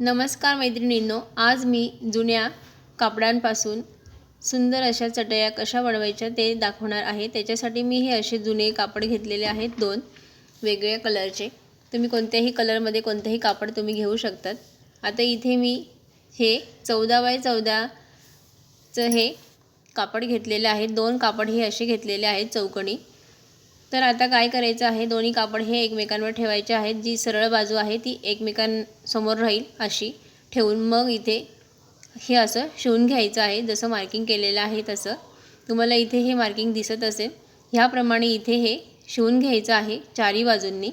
नमस्कार मैत्रिणींनो आज मी जुन्या कापडांपासून सुंदर अशा चटया कशा बनवायच्या ते दाखवणार आहे. त्याच्यासाठी मी हे असे जुने कापड घेतलेले आहेत दोन वेगळ्या कलरचे. तुम्ही कोणत्याही कलरमध्ये कोणतेही कापड तुम्ही घेऊ शकतात. आता इथे मी हे चौदा बाय चौदाचं हे कापड घेतलेले आहे. दोन कापड हे असे घेतलेले आहेत चौकणी. तर आता काय करायचं आहे? दोन्ही कापड हे एकमेकांवर ठेवायचे आहेत. जी सरळ बाजू आहे ती एकमेकांसमोर राहील अशी ठेवून मग इथे हे असं शिवून घ्यायचं आहे. जसं मार्किंग केलेलं आहे तसं. तुम्हाला इथे हे मार्किंग दिसत असेल. ह्याप्रमाणे इथे हे शिवून घ्यायचं आहे चारी बाजूंनी.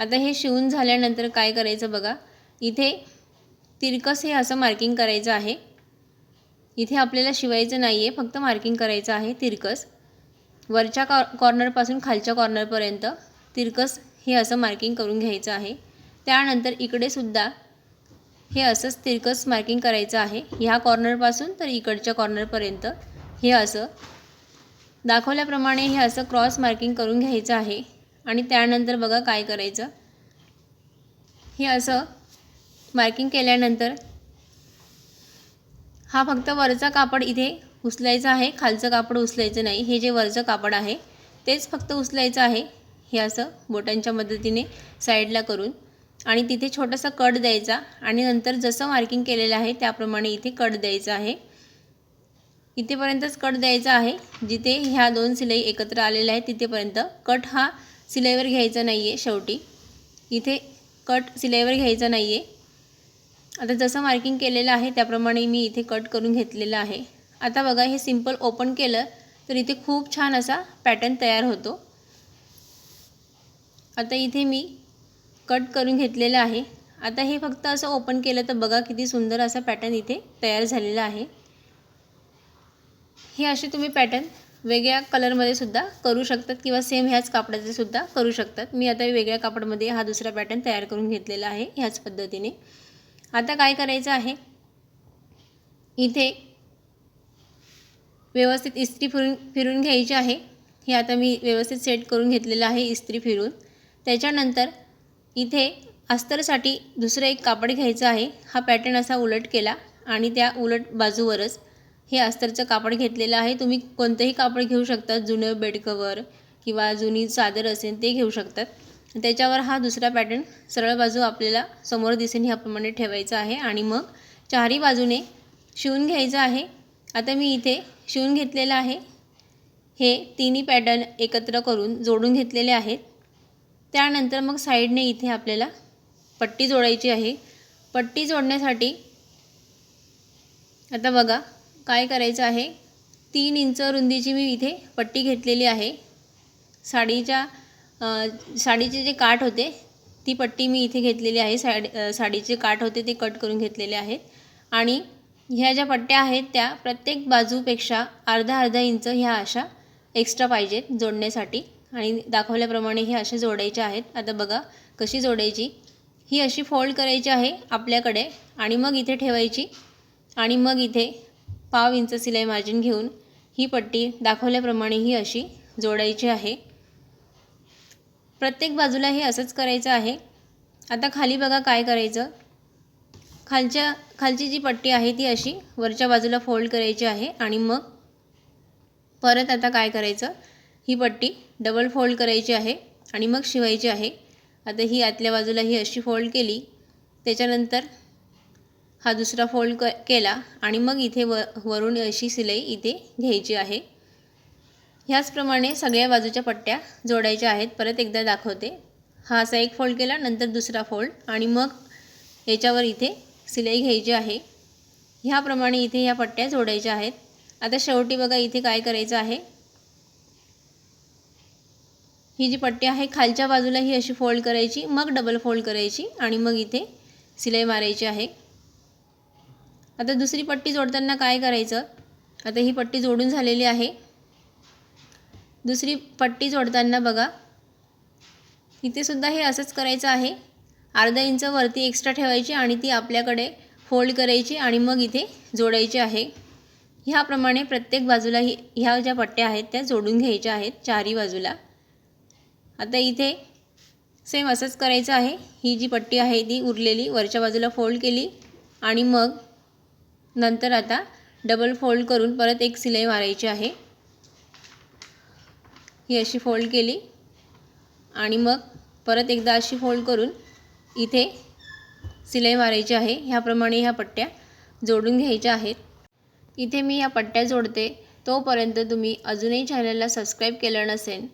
आता हे शिवून झाल्यानंतर काय करायचं बघा. इथे तिरकस हे असं मार्किंग करायचं आहे. इथे आपल्याला शिवायचं नाही आहे फक्त मार्किंग करायचं आहे तिरकस. वरच्या कॉ कॉर्नरपासून खालच्या कॉर्नरपर्यंत तिरकस हे असं मार्किंग करून घ्यायचं आहे. त्यानंतर इकडे सुद्धा हे असंच तिरकस मार्किंग करायचं आहे. ह्या कॉर्नरपासून तर इकडच्या कॉर्नरपर्यंत हे असं दाखवल्याप्रमाणे हे असं क्रॉस मार्किंग करून घ्यायचं आहे. आणि त्यानंतर बघा काय करायचं. हे असं मार्किंग केल्यानंतर हा फक्त वरचा कापड इथे उचलायचं आहे खालचं कापड उचलायचं नाही हे जे वरचं कापड आहे तेच फक्त उचलायचं आहे. हे असं बोटांच्या मदतीने साईडला करून आणि तिथे छोटासा कट द्यायचा आणि नंतर जसं मार्किंग केलेलं आहे त्याप्रमाणे इथे कट द्यायचा आहे. इथेपर्यंतच कट द्यायचा आहे. जिथे ह्या दोन सिलाई एकत्र आलेल्या आहेत तिथेपर्यंत कट हा सिलाईवर घ्यायचा नाही आहे शेवटी. इथे कट सिलाईवर घ्यायचा नाही आहे आता जसं मार्किंग केलेलं आहे त्याप्रमाणे मी इथे कट करून घेतलेलं आहे. आता बघा हे सिंपल ओपन केलं तर इथे खूप छान असा पॅटर्न तयार होतो. आता इथे मी कट करून घेतलेलं आहे. आता हे फक्त असं ओपन केलं तर बघा किती सुंदर असा पॅटर्न इथे तयार झालेला आहे. हे असे तुम्ही पॅटर्न वेगळ्या कलरमध्ये सुद्धा करू शकतात किंवा सेम ह्याच कापडाचे सुद्धा करू शकतात. मी आता वेगळ्या कापडामध्ये हा दुसरा पॅटर्न तयार करून घेतलेला आहे ह्याच पद्धतीने. आता काय करायचं आहे? इथे व्यवस्थित इस्त्री फिरून फिरून घ्यायची आहे. हे आता मी व्यवस्थित सेट करून घेतलेलं आहे इस्त्री फिरून. त्याच्यानंतर इथे अस्तरसाठी दुसरं एक कापड घ्यायचं आहे. हा पॅटर्न असा उलट केला आणि त्या उलट बाजूवरच हे अस्तरचं कापड घेतलेलं आहे. तुम्ही कोणतंही कापड घेऊ शकता. जुनं बेडकवर किंवा जुनी चादर असेल ते घेऊ शकतात. त्याच्यावर हा दुसरा पॅटर्न सरळ बाजू आपल्याला समोर दिसेल ह्याप्रमाणे ठेवायचा आहे. आणि मग चारही बाजूने शिवून घ्यायचं आहे. आता मी इथे शिवून घेतलेलं आहे. हे तिन्ही पॅटर्न एकत्र करून जोडून घेतलेले आहेत. त्यानंतर मग साईडने इथे आपल्याला पट्टी जोडायची आहे. पट्टी जोडण्यासाठी आता बघा काय करायचं आहे. तीन इंच रुंदीची मी इथे पट्टी घेतलेली आहे. साडीच्या साडीचे जे काठ होते ती पट्टी मी इथे घेतलेली आहे. साडी साडीचे काठ होते ते कट करून घेतलेले आहेत. आणि ह्या ज्या पट्ट्या आहेत त्या प्रत्येक बाजूपेक्षा अर्धा अर्धा इंच ह्या अशा एक्स्ट्रा पाहिजेत जोडण्यासाठी. आणि दाखवल्याप्रमाणे हे असे जोडायचे आहेत. आता बघा कशी जोडायची. ही अशी फोल्ड करायची आहे आपल्याकडे आणि मग इथे ठेवायची. आणि मग इथे पाव इंच सिलाई मार्जिन घेऊन ही पट्टी दाखवल्याप्रमाणे ही अशी जोडायची आहे. प्रत्येक बाजूला हे असंच करायचं आहे. आता खाली बघा काय करायचं. खालच्या खालची जी पट्टी आहे ती अशी वरच्या बाजूला फोल्ड करायची आहे आणि मग परत आता काय करायचं? ही पट्टी डबल फोल्ड करायची आहे आणि मग शिवायची आहे. आता ही आतल्या बाजूला ही अशी फोल्ड केली. त्याच्यानंतर हा दुसरा फोल्ड क केला आणि मग इथे व वरून अशी सिलाई इथे घ्यायची आहे. ह्याचप्रमाणे सगळ्या बाजूच्या पट्ट्या जोडायच्या आहेत. परत एकदा दाखवते. हा असा एक फोल्ड केला नंतर दुसरा फोल्ड आणि मग याच्यावर इथे सिलाई घ्यायची आहे. ह्याप्रमाणे इथे ह्या पट्ट्या जोडायच्या आहेत. आता शेवटी बघा इथे काय करायचं आहे. ही जी पट्टी आहे खालच्या बाजूला ही अशी फोल्ड करायची मग डबल फोल्ड करायची आणि मग इथे सिलाई मारायची आहे. आता दुसरी पट्टी जोडताना काय करायचं? आता ही पट्टी जोडून झालेली आहे. दुसरी पट्टी जोडताना बघा इथे सुद्धा हे असंच करायचं आहे. अर्धा इंच वरती एक्स्ट्रा ठेवायची आणि ती आपल्याकडे फोल्ड करायची आणि मग इथे जोडायची आहे. ह्याप्रमाणे प्रत्येक बाजूला ही ह्या ज्या पट्ट्या आहेत त्या जोडून घ्यायच्या आहेत चारही बाजूला. आता इथे सेम असंच करायचं आहे. ही जी पट्टी आहे ती उरलेली वरच्या बाजूला फोल्ड केली आणि मग नंतर आता डबल फोल्ड करून परत एक सिलाई मारायची आहे. ही अशी फोल्ड केली आणि मग परत एकदा अशी फोल्ड करून इथे सिलाई मारायची आहे. ह्याप्रमाणे ह्या पट्ट्या जोडून घ्यायच्या आहेत. इथे मी ह्या पट्ट्या जोडते. तोपर्यंत तुम्ही अजूनही चॅनलला सबस्क्राईब केलं नसेल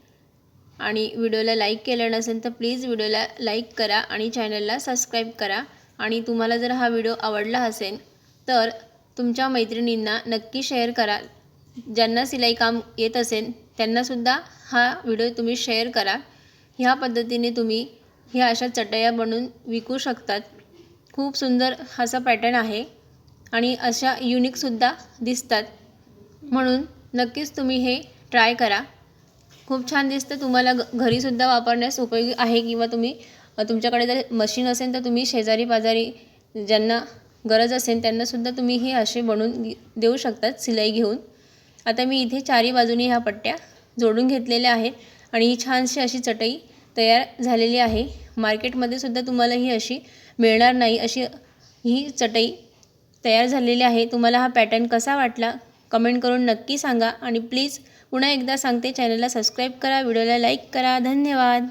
आणि व्हिडिओला लाईक केलं नसेल तर प्लीज व्हिडिओला लाईक करा आणि चॅनलला सबस्क्राईब करा. आणि तुम्हाला जर हा व्हिडिओ आवडला असेल तर तुमच्या मैत्रिणींना नक्की शेअर करा. ज्यांना सिलाई काम येत असेल त्यांनासुद्धा हा व्हिडिओ तुम्ही शेअर करा. ह्या पद्धतीने तुम्ही ह्या अशा चटया बनवून विकू शकतात. खूप सुंदर असा पॅटर्न आहे आणि अशा युनिकसुद्धा दिसतात. म्हणून नक्कीच तुम्ही हे ट्राय करा. खूप छान दिसतं तुम्हाला घ घरीसुद्धा वापरण्यास उपयोगी आहे किंवा तुम्ही तुमच्याकडे जर मशीन असेल तर तुम्ही शेजारी पाजारी ज्यांना गरज असेल त्यांनासुद्धा तुम्ही हे असे बनवून देऊ शकतात सिलाई घेऊन. आता मी इथे चारी बाजूनी ह्या पट्ट्या जोडून घेतलेल्या आहेत आणि ही छानशी अशी चटई तयार झालेली आहे. मार्केटमध्ये सुद्धा तुम्हाला ही अशी मिळणार नाही अशी ही चटई तयार झालेली आहे. तुम्हाला हा पॅटर्न कसा वाटला कमेंट करून नक्की सांगा आणि प्लीज पुन्हा एकदा सांगते चॅनलला सबस्क्राईब करा व्हिडिओला लाईक करा. धन्यवाद.